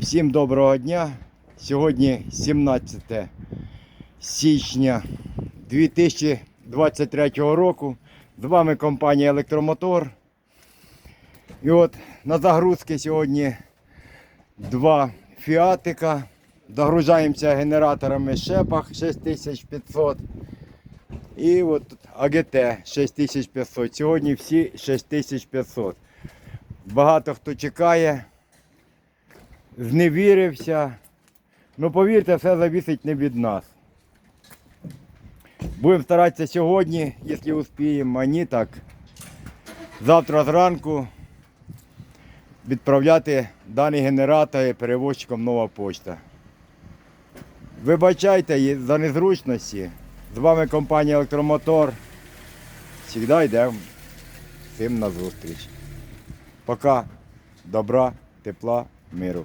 Всім доброго дня. Сьогодні 17 січня 2023 року. З вами компанія Електромотор. І от на загрузки сьогодні два фіатика. Загружаємося генераторами Шепах 6500. І от АГТ 6500. Сьогодні всі 6500. Багато хто чекає зневірився. Ну повірте, все завісить не від нас. Будемо старатися сьогодні, якщо успіємо, а ні так. Завтра зранку відправляти дані генератори перевозчиком нова почта. Вибачайте за незручності. З вами компанія Електромотор. Завжди йдемо всім на зустріч. Пока. Добра, тепла, миру.